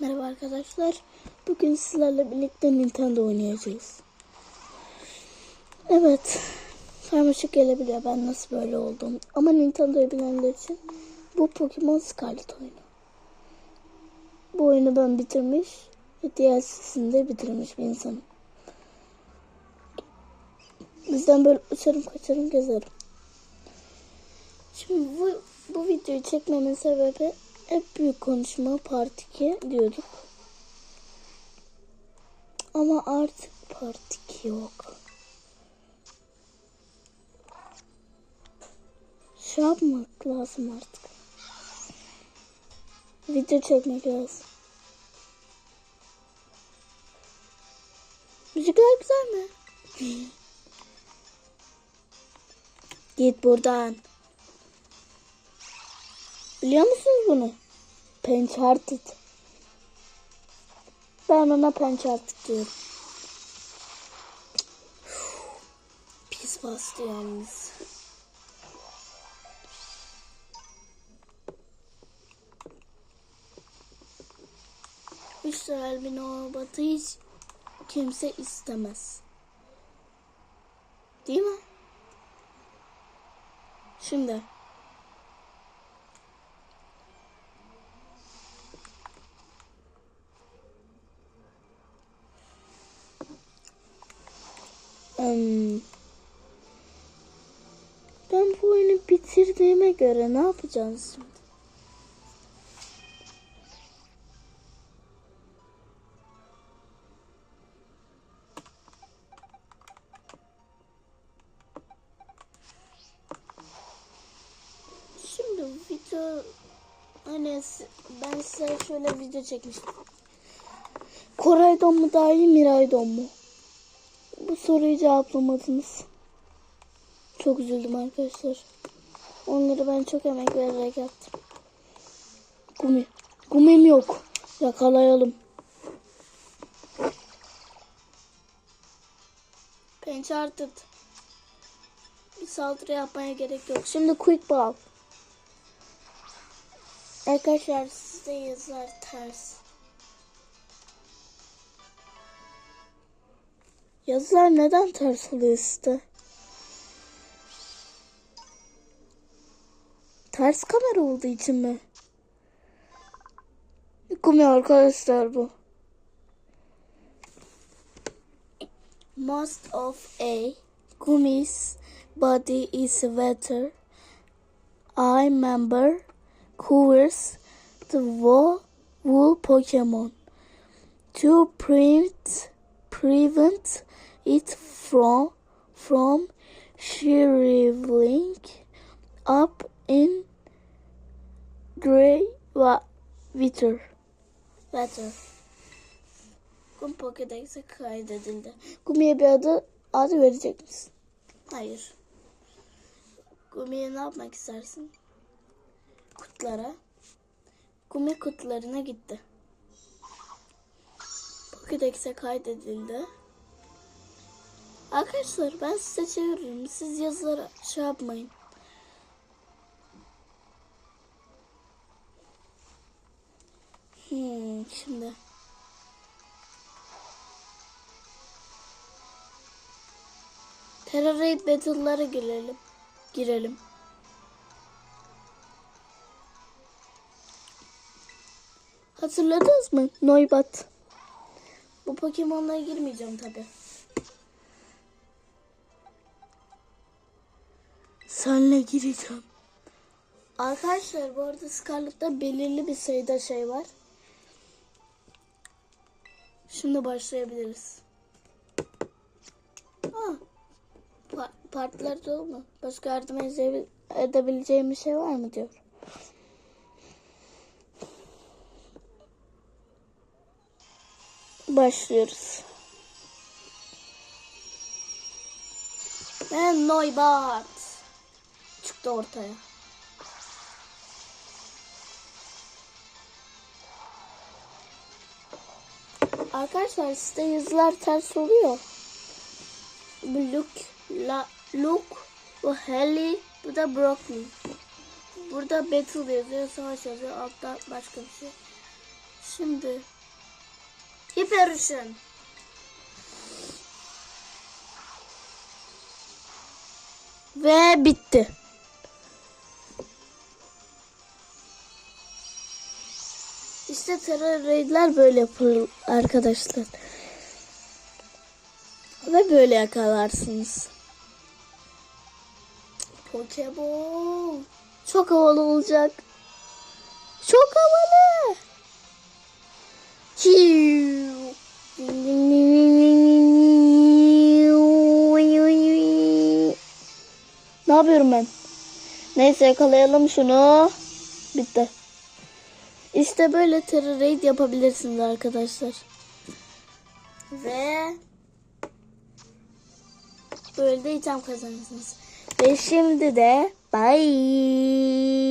Merhaba arkadaşlar. Bugün sizlerle birlikte Nintendo oynayacağız. Evet. Karmaşık gelebiliyor ben nasıl böyle oldum. Ama Nintendo'yu bilenler için bu Pokemon Scarlet oyunu. Bu oyunu ben bitirmiş ve DLC'sini de bitirmiş bir insanım. Bizden böyle uçarım kaçarım gezerim. Şimdi bu, bu videoyu çekmemin sebebi hep büyük konuşma part 2 diyorduk. Ama artık part 2 yok. Şey yapmak lazım artık. Video çekmek lazım. Müzikler güzel mi? Git buradan. Biliyor musunuz bunu? Pencharted. Ben ona Pencharted diyorum. Pis bastı yalnız. İşte albino batı hiç kimse istemez. Değil mi? Şimdi. Hmm. Ben bu oyunu bitirdiğime göre ne yapacağız şimdi? Şimdi video hani ben size şöyle video çekmiştim. Koraydon mu daha iyi Miraydon mu? Bu soruyu cevaplamadınız. Çok üzüldüm arkadaşlar. Onları ben çok emek vererek yaptım. Gumi. Gumim yok. Yakalayalım. Pencharted. Bir saldırı yapmaya gerek yok. Şimdi quick ball. Arkadaşlar sizde yazar ters. Yazılar neden ters oluyor size? Ters kamera olduğu için mi? Yıkılmıyor arkadaşlar bu. Most of A. Gumi's body is wetter. I member covers the wool, wool Pokemon to prevent prevent it from from shriveling up in gray wa- water. Water. Kum Pokédex'e kaydedildi. Gumi'ye bir adı, adı verecek misin? Hayır. Gumi'ye ne yapmak istersin? Kutlara. Gumi kutularına gitti. Pokédex'e kaydedildi. Arkadaşlar ben size çeviririm. Siz yazılara şey yapmayın. Hmm, şimdi. Terror Raid Battle'lara girelim. Girelim. Hatırladınız mı? Noibat. Bu Pokemon'lara girmeyeceğim tabi. Senle gireceğim. Arkadaşlar bu arada Scarlet'ta belirli bir sayıda şey var. Şimdi başlayabiliriz. Aa, pa- partiler dolu mu? Başka yardım ede- edebileceğim bir şey var mı diyor. Başlıyoruz. Ve Noibat çıktı ortaya. Arkadaşlar sizde yazılar ters oluyor. Luke, La, Luke, bu Haley, bu da Broccoli. Burada battle yazıyor, savaş yazıyor, altta başka bir şey. Şimdi Hiper ve bitti. İşte terör raidler böyle yapılır arkadaşlar. Ve böyle yakalarsınız. Pokeball. Çok havalı olacak. Çok havalı. Ne yapıyorum ben? Neyse yakalayalım şunu. Bitti. İşte böyle terror raid yapabilirsiniz arkadaşlar. Ve böyle de item kazanırsınız. Ve şimdi de bye.